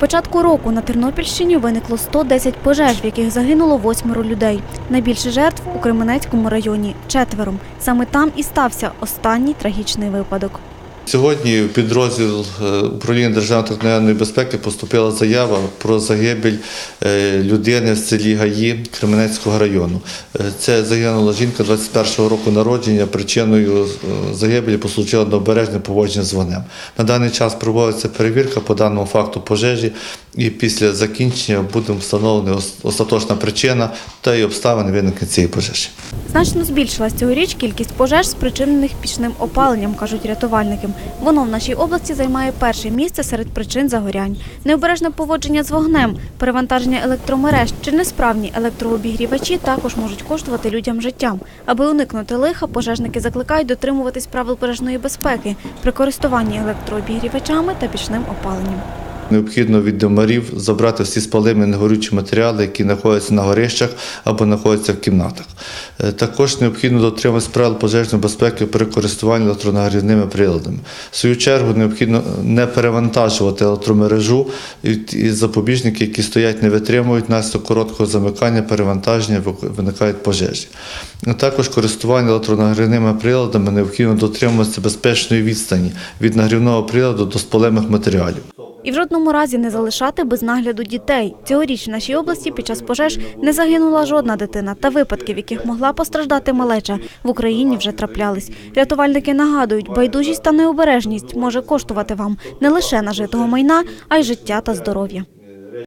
початку року на Тернопільщині виникло 110 пожеж, в яких загинуло восьмеро людей. Найбільше жертв у Кременецькому районі четверо. Саме там і стався останній трагічний випадок. Сьогодні в підрозділ е, управління державної техногенної безпеки поступила заява про загибель е, людини в селі Гаї Кременецького району. Е, Це загинула жінка 21-го року народження. Причиною загибелі послужило необережне поводження з вогнем. На даний час проводиться перевірка по даному факту пожежі, і після закінчення буде встановлена остаточна причина та й обставини виникнення цієї пожежі. Значно збільшилась цьогоріч кількість пожеж, спричинених пічним опаленням, кажуть рятувальники. Воно в нашій області займає перше місце серед причин загорянь. Необережне поводження з вогнем, перевантаження електромереж чи несправні електрообігрівачі також можуть коштувати людям життям. Аби уникнути лиха, пожежники закликають дотримуватись правил пожежної безпеки при користуванні електрообігрівачами та пічним опаленням. Необхідно від домарів забрати всі спалимі негорючі матеріали, які знаходяться на горищах або знаходяться в кімнатах. Е, Також необхідно дотримуватися правил пожежної безпеки при користуванні електронагрівними приладами. В свою чергу необхідно не перевантажувати електромережу і запобіжники, які стоять, не витримують наслідок короткого замикання, перевантаження, виникають пожежі. Також користування електронагрівними приладами необхідно дотримуватися безпечної відстані від нагрівного приладу до спалимих матеріалів. І в жодному разі не залишати без нагляду дітей. Цьогоріч в нашій області під час пожеж не загинула жодна дитина, та випадки, в яких могла постраждати малеча, в Україні вже траплялись. Рятувальники нагадують, байдужість та необережність може коштувати вам не лише нажитого майна, а й життя та здоров'я.